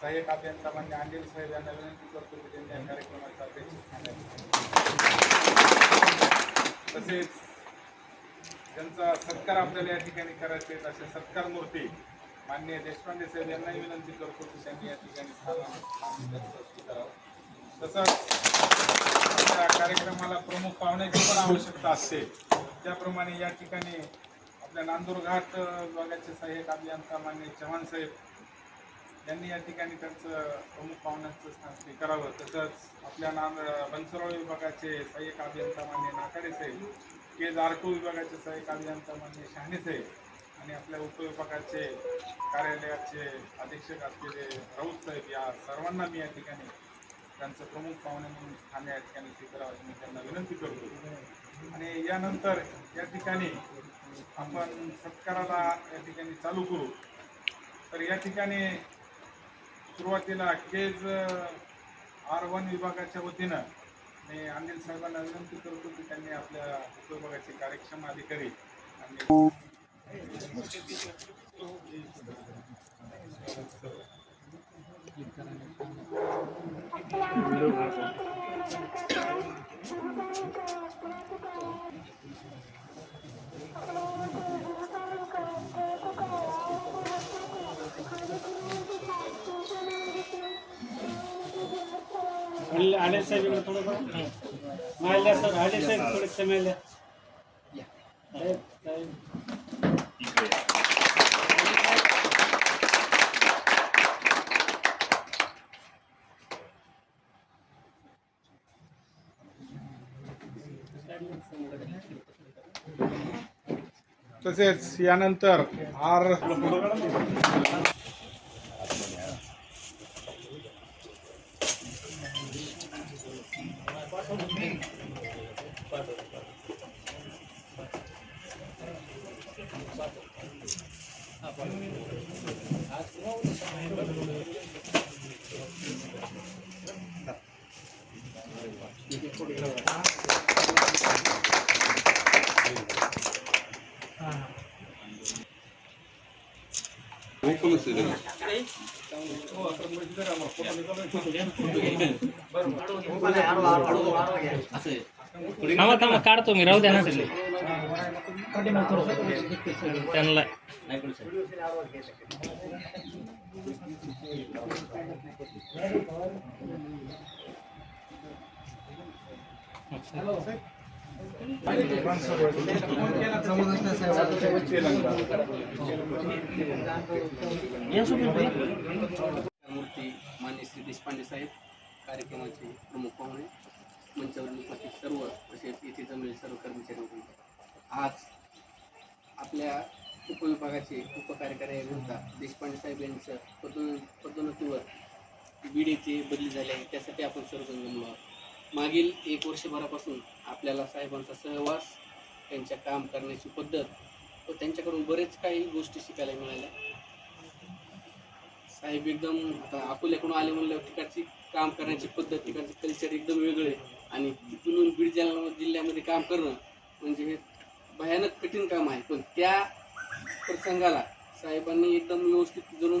सहाय्यक अभियंता मान्य अनिल साहेब यांना विनंती करतो की त्यांनी या कार्यक्रमाचा अध्यक्ष तसेच त्यांचा सत्कार आपल्याला या ठिकाणी करायचे आहेत असे सत्कार मूर्ती मान्य देशपांडे साहेब यांनाही विनंती करतो की त्यांनी या ठिकाणी स्थान तसंच या कार्यक्रमाला प्रमुख पाहुण्याची पण आवश्यकता असते. त्याप्रमाणे या ठिकाणी आपल्या नांदूर घाट भागाचे विभागाचे सहाय्यक अभियंता मान्य चव्हाण साहेब त्यांनी या ठिकाणी त्यांचं प्रमुख पाहुण्यांचं स्थान स्वीकारावं. तसंच आपल्या नांद बनसरोळ विभागाचे सहाय्यक अभियंता मान्य नाकारे साहेब के जारको विभागाचे सहाय्यक अभियंता मान्य शहाणे साहेब आणि आपल्या उपविभागाचे कार्यालयाचे अधीक्षक असलेले राऊत साहेब या सर्वांना मी या ठिकाणी त्यांचं प्रमुख पाहुणे म्हणून स्थान या ठिकाणी स्वीकारावं अशी मी त्यांना विनंती करतो. आणि यानंतर या ठिकाणी आपण सत्काराला या ठिकाणी चालू करू. तर या ठिकाणी सुरुवातीला केज आर वन विभागाच्या वतीनं मी अनिल साहेबांना विनंती करतो की त्यांनी आपल्या उपविभागाचे कार्यक्षम अधिकारी आणि आले साहेब इकडे थोडं माहिल द्या सर आले साहेब थोडे समय तसेच यानंतर आर थांबा थांबा काढतो मी राहू द्या ना त्यांना मूर्ती मान्य श्री देशपांडे साहेब कार्यक्रमाचे प्रमुख पाहुणे मंचावर उपस्थित सर्व तसेच येथे जमलेले सर्व कर्मचारी आज आपल्या उपविभागाचे उपकार्यकारी अभियंता देशपांडे साहेब यांचं पदो पदोन्नतीवर बीड येथे बदली झाली आहे. त्यासाठी आपण सर्वजण जमलो आहोत. मागील एक वर्षभरापासून आपल्याला साहेबांचा सहवास त्यांच्या काम करण्याची पद्धत व त्यांच्याकडून बरेच काही गोष्टी शिकायला मिळाल्या. साहेब एकदम आता अकोल्याकडून आले म्हणल्यावर तिकडची काम करण्याची पद्धत तिकडचे कल्चर एकदम वेगळे आणि तिथून बीड जिल्हा जिल्ह्यामध्ये काम करणं म्हणजे हे भयानक कठीण काम आहे. पण त्या प्रसंगाला साहेबांनी एकदम व्यवस्थित जणून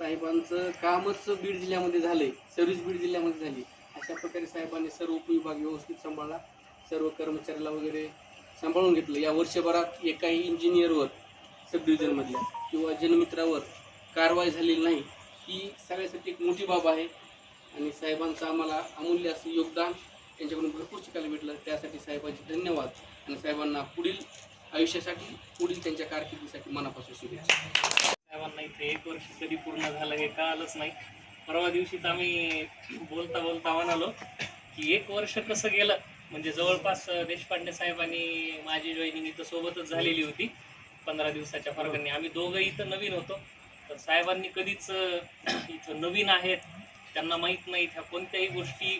साहेबांचं कामच बीड जिल्ह्यामध्ये झालंय. सर्व्हिस बीड जिल्ह्यामध्ये झाली. अशा प्रकारे साहेबांनी सर्व उपविभाग व्यवस्थित सांभाळला. सर्व कर्मचाऱ्याला वगैरे सांभाळून घेतलं. या वर्षभरात एकाही इंजिनियरवर सब डिव्हिजनमधल्या किंवा जनमित्रावर कारवाई झालेली नाही. ही सगळ्यासाठी एक मोठी बाब आहे. आणि साहेबांचं आम्हाला अमूल्य असं योगदान त्यांच्याकडून भरपूर शिकायला भेटलं. त्यासाठी साहेबांचे धन्यवाद. आणि साहेबांना पुढील आयुष्यासाठी पुढील त्यांच्या कारकिर्दीसाठी मनापासून शुभेच्छा. साहेबांना इथे एक वर्ष कधी पूर्ण झालं हे कळालंच नाही. परवा दिवशीच आम्ही बोलता बोलता म्हणालो की एक वर्ष कसं गेलं म्हणजे जवळपास देशपांडे साहेबांनी माझी जॉईनिंग इथं सोबतच झालेली होती पंधरा दिवसाच्या फरकाने. आम्ही दोघंही इथं नवीन होतो. तर साहेबांनी कधीच इथं नवीन आहेत त्यांना माहीत नाहीत ह्या कोणत्याही गोष्टी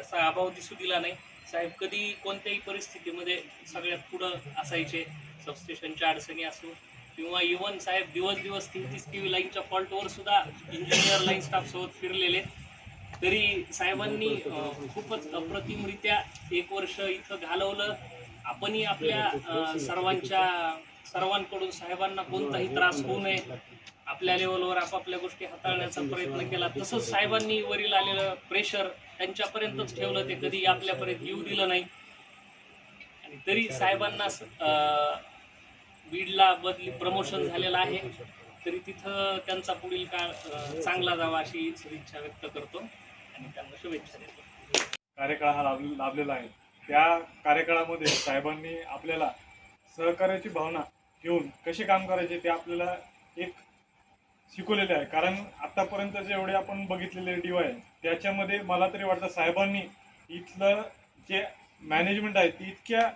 असा अभाव दिसू दिला नाही. साहेब कधी कोणत्याही परिस्थितीमध्ये सगळ्यात पुढं असायचे. सबस्टेशनच्या अडचणी असो किंवा इवन साहेब दिवस दिवस तीस टी व्ही लाईनच्या फॉल्टवर सुद्धा इंजिनियर लाईन स्टाफ सोबत फिरलेले. तरी साहेबांनी खूपच अप्रतिमरित्या एक वर्ष इथं घालवलं. आपणही आपल्या सर्वांच्या सर्वांकडून साहेबांना कोणताही त्रास होऊ नये. आपल्या लेवलवर आपापल्या गोष्टी हाताळण्याचा प्रयत्न केला. तसंच साहेबांनी वरील आलेलं प्रेशर त्यांच्यापर्यंतच ठेवलं. ते कधी आपल्यापर्यंत येऊ दिलं नाही. आणि तरी साहेबांना बीडला बदली प्रमोशन झालेलं आहे. तरी तिथं त्यांचा पुढील काळ चांगला जावा अशी सदिच्छा व्यक्त करतो. आणि त्यांना शुभेच्छा देतो. कार्यकाळ हा लाभ लाभलेला आहे. त्या कार्यकाळामध्ये साहेबांनी आपल्याला सहकार्याची भावना घेऊन कसे काम करायचे ते आपल्याला एक शिकवलेले आहे. कारण आतापर्यंत जेवढे आपण बघितलेले डी आहे त्याच्यामध्ये मला तरी वाटतं साहेबांनी इथलं जे मॅनेजमेंट आहे ती इतक्या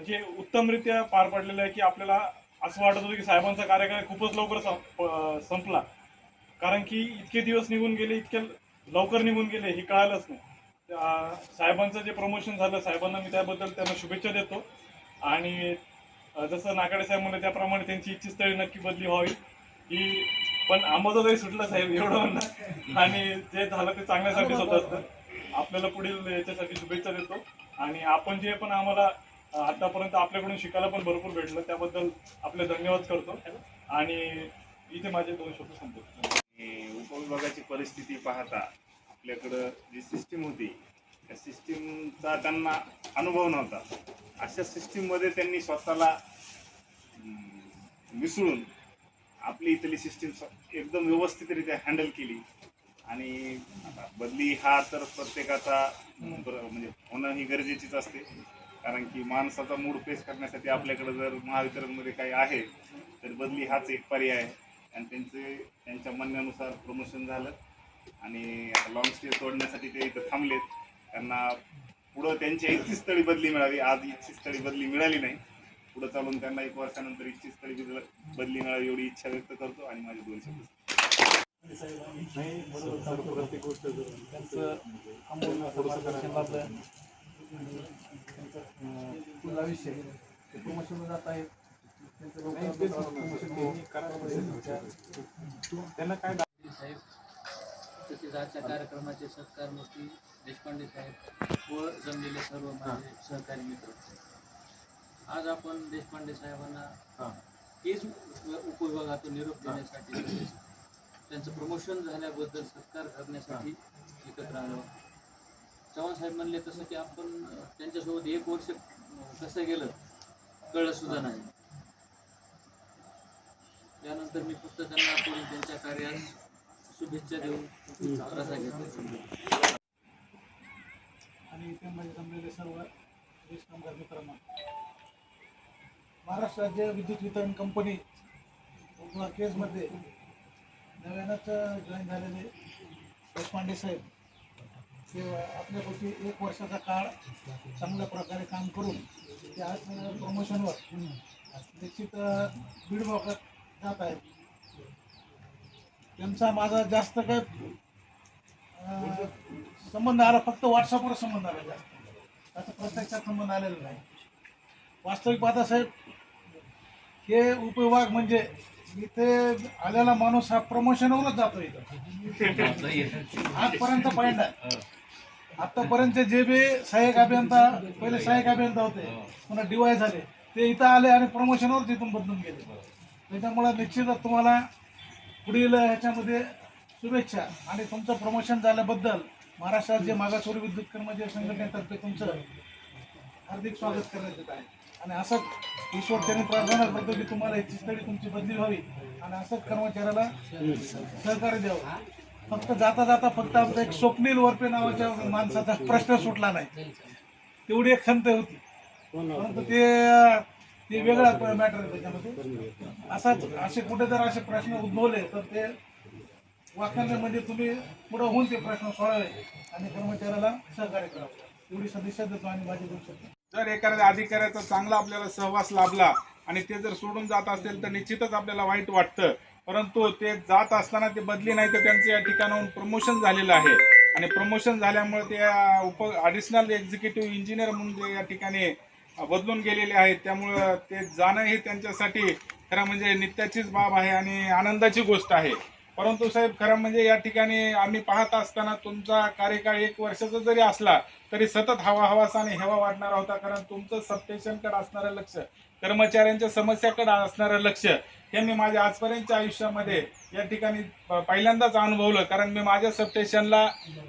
म्हणजे उत्तमरित्या पार पडलेलं आहे की आपल्याला असं वाटत होतं की साहेबांचा कार्यकाळ खूपच लवकर संप संपला. कारण की इतके दिवस निघून गेले इतके लवकर निघून गेले हे कळालंच नाही. साहेबांचं जे प्रमोशन झालं साहेबांना मी त्याबद्दल त्यांना शुभेच्छा देतो. आणि जसं नाकाडे साहेब म्हणले त्याप्रमाणे त्यांची इच्छितस्थळी नक्की बदली व्हावी. ही पण आंबाचा तरी सुटलं साहेब एवढं म्हणणं. आणि जे झालं ते चांगल्यासाठीच होत असतं. आपल्याला पुढील याच्यासाठी शुभेच्छा देतो. आणि आपण जे पण आम्हाला आतापर्यंत आपल्याकडून शिकायला पण भरपूर भेटलं. त्याबद्दल आपले धन्यवाद करतो. आणि इथे माझे दोन शब्द संपतो उपविभागाची परिस्थिती पाहता आपल्याकडं जी सिस्टीम होती त्या सिस्टीमचा त्यांना अनुभव नव्हता. अशा सिस्टीममध्ये त्यांनी स्वतःला मिसळून आपली इथली सिस्टीम एकदम व्यवस्थितरित्या हँडल केली. आणि बदली हा तर प्रत्येकाचा म्हणजे होणं ही गरजेचीच असते. कारण की माणसाचा मूड फेस करण्यासाठी आपल्याकडे जर महावितरणमध्ये काही आहे तर बदली हाच एक पर्याय आहे. आणि त्यांचे त्यांच्या म्हणण्यानुसार प्रमोशन झालं. आणि लॉन्ग लॉंग स्टे सोडण्यासाठी ते इथं थांबलेत. त्यांना पुढं त्यांची इच्छित स्थळी बदली मिळावी. आज इच्छित स्थळी बदली मिळाली नाही. पुढं चालून त्यांना एक वर्षानंतर इच्छित स्थळी बदली मिळावी एवढी इच्छा व्यक्त करतो आणि माझे दोन शब्द त्यांना काय साहेब तसेच आजच्या कार्यक्रमाचे सत्कार मूर्ती देशपांडे साहेब व जमलेले सर्व माझे सहकारी मित्र. आज आपण देशपांडे साहेबांना तेच उपविभागातून निरोप देण्यासाठी त्यांचं प्रमोशन झाल्याबद्दल सत्कार करण्यासाठी एकत्र आलो चव्हाण साहेब म्हणले तसं की आपण त्यांच्यासोबत एक वर्ष कसं गेलं कळलं सुद्धा नाही. त्यानंतर मी फक्त त्यांना पुढील त्यांच्या कार्यास शुभेच्छा देऊन रजा घेतो आणि त्यामध्ये म्हणजे जमलेले सर्व वीज कामगार मित्रांना. महाराष्ट्र राज्य विद्युत वितरण कंपनी केसमध्ये नव्यानंच जॉईन झालेले देशपांडे साहेब. ते आपल्यापैकी एक वर्षाचा काळ चांगल्या प्रकारे काम करून ते आज प्रमोशनवर निश्चित बीड भागात जात आहेत. त्यांचा माझा जास्त काय संबंध आला फक्त व्हॉट्सअपवर संबंध आला जास्त. असं प्रत्यक्षात संबंध आलेला नाही. वास्तविक पाहता साहेब हे उपविभाग म्हणजे इथे आलेला माणूस हा प्रमोशनवरच जातो इथं. आजपर्यंत पहिला आतापर्यंत जे बी सहाय्यक अभियंता पहिले सहाय्यक अभियंता होते पुन्हा डीवाय झाले ते इथं आले आणि प्रमोशनवर तिथून बदलून गेले. त्याच्यामुळे निश्चितच तुम्हाला पुढील ह्याच्यामध्ये शुभेच्छा. आणि तुमचं प्रमोशन झाल्याबद्दल महाराष्ट्रात जे मागासवर विद्युत कर्मचारी संघटनेतर्फे तुमचं हार्दिक स्वागत करण्यात येत आहे. आणि असंच ईश्वर त्यांनी प्रार्थना करतो की तुम्हाला याची स्थळी तुमची बदली व्हावी. आणि असंच कर्मचाऱ्याला सहकार्य द्यावं. फक्त जाता जाता फक्त आमचा एक स्वप्नील वरपे नावाच्या माणसाचा प्रश्न सुटला नाही. तेवढी एक खंत होती. परंतु ते ते वेगळा मॅटर आहे त्याच्यामध्ये. असाच असे कुठे जर असे प्रश्न उद्भवले तर ते वाखाणण्यामध्ये म्हणजे तुम्ही पुढे होऊन ते प्रश्न सोडावे आणि कर्मचाऱ्याला सहकार्य करावं. एवढी सदिच्छा देतो आणि माझी देऊ शकतो जर एखाद्या अधिकाऱ्याचा चांगला आपल्याला सहवास लाभला आणि ते जर सोडून जात असेल तर निश्चितच आपल्याला वाईट वाटतं. परंतु ते जात असताना ते बदली नाही तर त्यांचं या ठिकाणाहून प्रमोशन झालेलं आहे. आणि प्रमोशन झाल्यामुळे ते उप ॲडिशनल एक्झिक्युटिव्ह इंजिनियर म्हणून जे या ठिकाणी बदलून गेलेले आहेत त्यामुळं ते जाणं हे त्यांच्यासाठी खरं म्हणजे नित्याचीच बाब आहे आणि आनंदाची गोष्ट आहे. परंतु साहेब खरं म्हणजे या ठिकाणी आम्ही पाहत असताना तुमचा कार्यकाळ एक वर्षाचा जरी असला तरी सतत हवा हवासा आणि हेवा वाढणारा होता. कारण तुमचं सबस्टेशनकडे असणारं लक्ष कर्मचाऱ्यांच्या समस्याकडे असणारं लक्ष हे मी माझ्या आजपर्यंतच्या आयुष्यामध्ये या ठिकाणी पहिल्यांदाच अनुभवलं. कारण मी माझ्या सबस्टेशनला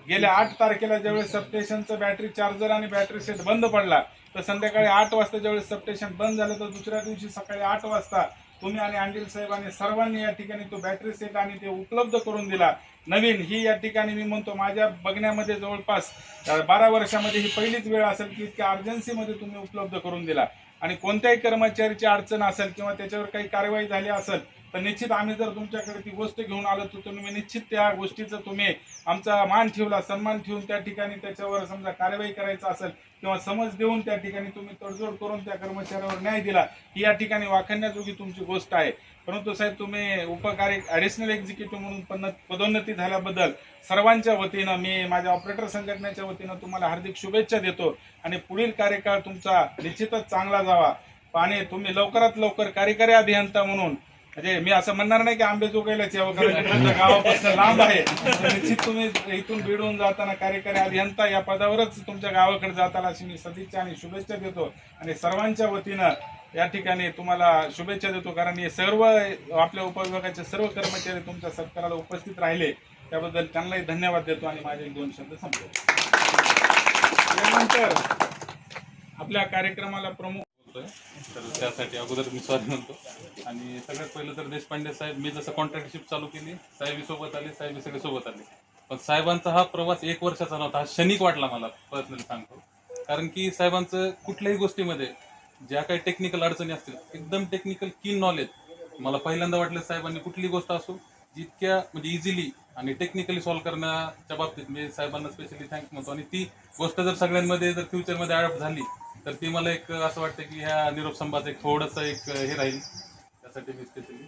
गेल्या आठ तारखेला ज्यावेळेस सबस्टेशनचं बॅटरी चार्जर आणि बॅटरी सेट बंद पडला तर संध्याकाळी आठ वाजता ज्यावेळेस सबस्टेशन बंद झालं तर दुसऱ्या दिवशी सकाळी आठ वाजता तुम्ही आणि अंडिल साहेबांनी सर्वांनी या ठिकाणी तो बॅटरी सेट आणि ते उपलब्ध करून दिला. नवीन ही या ठिकाणी मी म्हणतो माझ्या बघण्यामध्ये जवळपास बारा वर्षामध्ये ही पहिलीच वेळ असेल की इतक्या अर्जन्सीमध्ये तुम्ही उपलब्ध करून दिला. आणि कोणत्याही कर्मचारीची अडचण असेल किंवा त्याच्यावर काही कारवाई झाली असेल तर निश्चित आम्ही जर तुमच्याकडे ती गोष्ट घेऊन आलो तर तुम्ही निश्चित त्या गोष्टीचं तुम्ही आमचा मान ठेवला सन्मान ठेवून त्या ठिकाणी त्याच्यावर समजा कारवाई करायचं असेल किंवा समज देऊन त्या ठिकाणी तुम्ही तडजोड करून त्या कर्मचाऱ्यावर न्याय दिला ही या ठिकाणी वाखण्याजोगी तुमची गोष्ट आहे. परंतु साहेब तुम्ही उपकार्य ॲडिशनल एक्झिक्युटिव्ह म्हणून पन्न- पदोन्नती झाल्याबद्दल सर्वांच्या वतीनं मी माझ्या ऑपरेटर संघटनेच्या वतीनं तुम्हाला हार्दिक शुभेच्छा देतो आणि पुढील कार्यकाळ तुमचा निश्चितच चांगला जावा. आणि तुम्ही लवकरात लवकर कार्यकारी अभियंता म्हणून म्हणजे मी असं म्हणणार नाही की आंबेजोगाईलाच यावं गावापासून लांब आहे. निश्चित तुम्ही इथून बिडून जाताना कार्यकारी अभियंता या पदावरच तुमच्या गावाकडे जाताना अशी मी सदिच्छा आणि शुभेच्छा देतो. आणि सर्वांच्या वतीनं या ठिकाणी तुम्हाला शुभेच्छा देतो कारण हे सर्व आपल्या उपविभागाचे सर्व कर्मचारी तुमच्या सत्काराला उपस्थित राहिले. त्याबद्दल त्यांनाही धन्यवाद देतो आणि माझे दोन शब्द संपले यानंतर आपल्या कार्यक्रमाला प्रमुख आहे तर त्यासाठी अगोदर मी सॉरी म्हणतो. आणि सगळ्यात पहिलं तर देशपांडे साहेब मी जसं कॉन्ट्रॅक्टशिप चालू केली साहेबी सोबत आले साहेबी सगळे सोबत आले. पण साहेबांचा हा प्रवास एक वर्षाचा नव्हता हा क्षणिक वाटला मला पर्सनली सांगतो. कारण की साहेबांचं कुठल्याही गोष्टीमध्ये ज्या काही टेक्निकल अडचणी असतील एकदम टेक्निकल की नॉलेज मला पहिल्यांदा वाटलं साहेबांनी कुठली गोष्ट असो जितक्या म्हणजे इझिली आणि टेक्निकली सॉल्व्ह करण्याच्या बाबतीत मी साहेबांना स्पेशली थँक्स म्हणतो. आणि ती गोष्ट जर सगळ्यांमध्ये जर फ्युचरमध्ये अडॉप्ट झाली तर ती मला एक असं वाटतं की ह्या निरोप संभाचं एक थोडंसं एक हे राहील. त्यासाठी मी स्पेशली